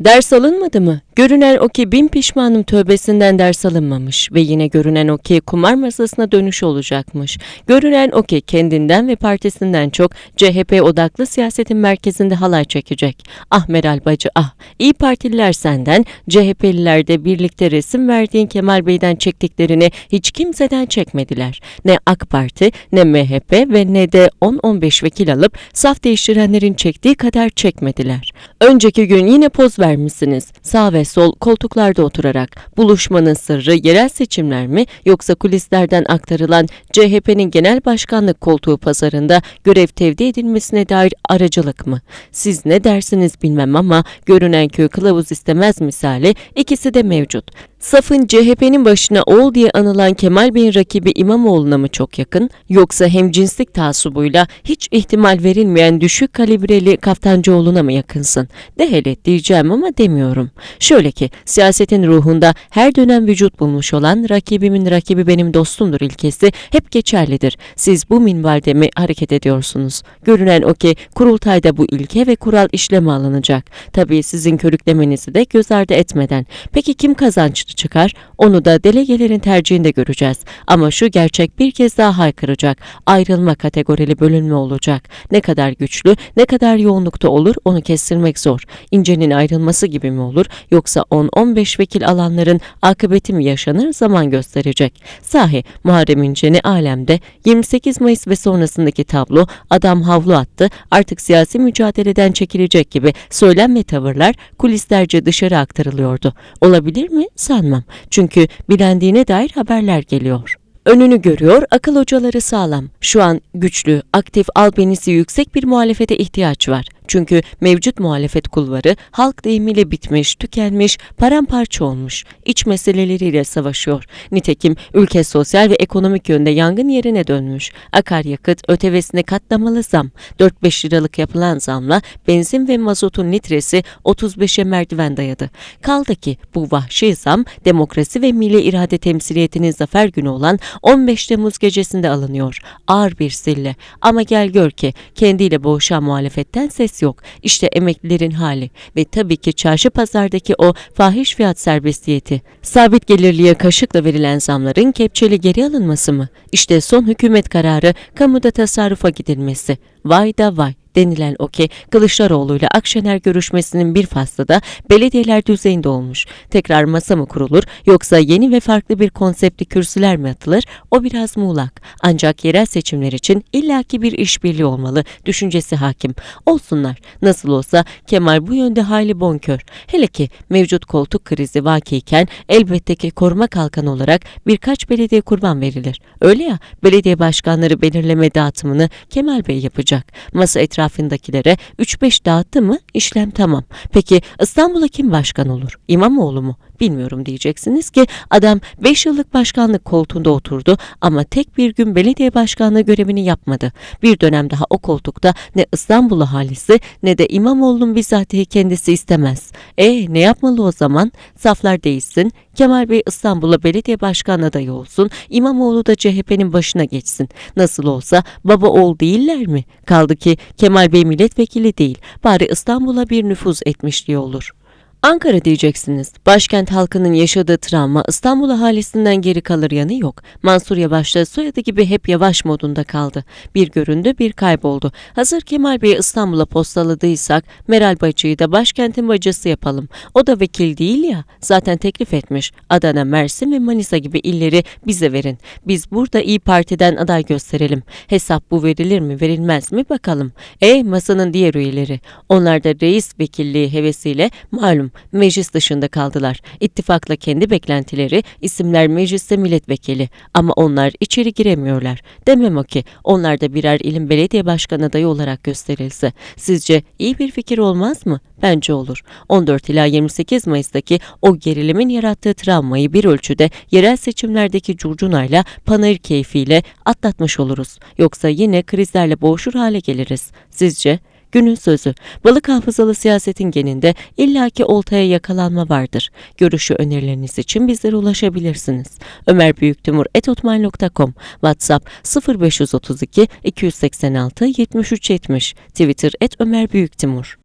Ders alınmadı mı? Görünen o ki bin pişmanım tövbesinden ders alınmamış ve yine görünen o ki kumar masasına dönüş olacakmış. Görünen o ki kendinden ve partisinden çok CHP odaklı siyasetin merkezinde halay çekecek. Ah Meral Bacı ah, İyi Partililer senden, CHP'liler de birlikte resim verdiğin Kemal Bey'den çektiklerini hiç kimseden çekmediler. Ne AK Parti, ne MHP ve ne de 10-15 vekil alıp saf değiştirenlerin çektiği kadar çekmediler. Önceki gün yine poz vermişsiniz. Sağ ve sol koltuklarda oturarak. Buluşmanın sırrı yerel seçimler mi yoksa kulislerden aktarılan CHP'nin genel başkanlık koltuğu pazarında görev tevdi edilmesine dair aracılık mı? Siz ne dersiniz bilmem ama görünen köy kılavuz istemez misali ikisi de mevcut. Safın CHP'nin başına ol diye anılan Kemal Bey'in rakibi İmamoğlu'na mı çok yakın yoksa hemcinslik tasubuyla hiç ihtimal verilmeyen düşük kalibreli Kaftancıoğlu'na mı yakınsın? De hele diyeceğim ama demiyorum. Şöyle ki siyasetin ruhunda her dönem vücut bulmuş olan rakibimin rakibi benim dostumdur ilkesi hep geçerlidir. Siz bu minvalde mi hareket ediyorsunuz? Görünen o ki kurultayda bu ilke ve kural işleme alınacak. Tabii sizin körüklemenizi de göz ardı etmeden. Peki kim kazançlı çıkar? Onu da delegelerin tercihinde göreceğiz. Ama şu gerçek bir kez daha haykıracak. Ayrılma kategorili bölünme olacak. Ne kadar güçlü, ne kadar yoğunlukta olur onu kestirmek zor. İncenin ayrılması gibi mi olur yoksa 10-15 vekil alanların akıbeti mi yaşanır zaman gösterecek. Sahi Muharrem İnce ne alemde 28 Mayıs ve sonrasındaki tablo adam havlu attı artık siyasi mücadeleden çekilecek gibi söylem tavırlar kulislerce dışarı aktarılıyordu. Olabilir mi? Sanmam. Çünkü bilendiğine dair haberler geliyor. Önünü görüyor, akıl hocaları sağlam. Şu an güçlü, aktif, albenisi yüksek bir muhalefete ihtiyaç var. Çünkü mevcut muhalefet kulvarı halk deyimiyle bitmiş, tükenmiş, paramparça olmuş. İç meseleleriyle savaşıyor. Nitekim ülke sosyal ve ekonomik yönde yangın yerine dönmüş. Akaryakıt ötevesine katlamalı zam. 4-5 liralık yapılan zamla benzin ve mazotun litresi 35'e merdiven dayadı. Kaldı ki bu vahşi zam demokrasi ve milli irade temsiliyetinin zafer günü olan 15 Temmuz gecesinde alınıyor. Ağır bir sille. Ama gel gör ki kendiyle boğuşan muhalefetten ses yok. İşte emeklilerin hali ve tabii ki çarşı pazardaki o fahiş fiyat serbestiyeti. Sabit gelirliye kaşıkla verilen zamların kepçeli geri alınması mı? İşte son hükümet kararı kamuda tasarrufa gidilmesi. Vay da vay denilen o ki Kılıçdaroğlu ile Akşener görüşmesinin bir faslı da belediyeler düzeyinde olmuş. Tekrar masa mı kurulur yoksa yeni ve farklı bir konseptli kürsüler mi atılır? O biraz muğlak. Ancak yerel seçimler için illaki bir işbirliği olmalı düşüncesi hakim. Olsunlar. Nasıl olsa Kemal bu yönde hayli bonkör. Hele ki mevcut koltuk krizi vakiyken elbette ki koruma kalkanı olarak birkaç belediye kurban verilir. Öyle ya belediye başkanları belirleme dağıtımını Kemal Bey yapacak. Masa etrafındakilere 3-5 dağıttı mı işlem tamam. Peki İstanbul'a kim başkan olur? İmamoğlu mu? Bilmiyorum diyeceksiniz ki adam 5 yıllık başkanlık koltuğunda oturdu ama tek bir gün belediye başkanlığı görevini yapmadı. Bir dönem daha o koltukta ne İstanbul ahalisi ne de İmamoğlu'nun bizatihi kendisi istemez. E ne yapmalı o zaman? Saflar değişsin, Kemal Bey İstanbul'a belediye başkan adayı olsun, İmamoğlu da CHP'nin başına geçsin. Nasıl olsa baba oğul değiller mi? Kaldı ki Kemal Bey milletvekili değil, bari İstanbul'a bir nüfuz etmişliği olur. Ankara diyeceksiniz. Başkent halkının yaşadığı travma İstanbul ahalisinden geri kalır yanı yok. Mansur Yavaş'ta soyadı gibi hep yavaş modunda kaldı. Bir göründü bir kayboldu. Hazır Kemal Bey'i İstanbul'a postaladıysak Meral Bacı'yı da başkentin bacısı yapalım. O da vekil değil ya. Zaten teklif etmiş. Adana, Mersin ve Manisa gibi illeri bize verin. Biz burada İyi Parti'den aday gösterelim. Hesap bu verilir mi verilmez mi bakalım. E masanın diğer üyeleri. Onlar da reis vekilliği hevesiyle malum meclis dışında kaldılar. İttifakla kendi beklentileri isimler mecliste milletvekili ama onlar içeri giremiyorlar. Demem o ki onlar da birer ilin belediye başkan adayı olarak gösterilse. Sizce iyi bir fikir olmaz mı? Bence olur. 14 ila 28 Mayıs'taki o gerilimin yarattığı travmayı bir ölçüde yerel seçimlerdeki curcunayla panayır keyfiyle atlatmış oluruz. Yoksa yine krizlerle boğuşur hale geliriz. Sizce? Günün sözü. Balık hafızalı siyasetin geninde illaki oltaya yakalanma vardır. Görüşü önerileriniz için bizlere ulaşabilirsiniz. Ömer Büyüktimur etotmail.com WhatsApp 0532 286 7370 Twitter et Ömer Büyüktimur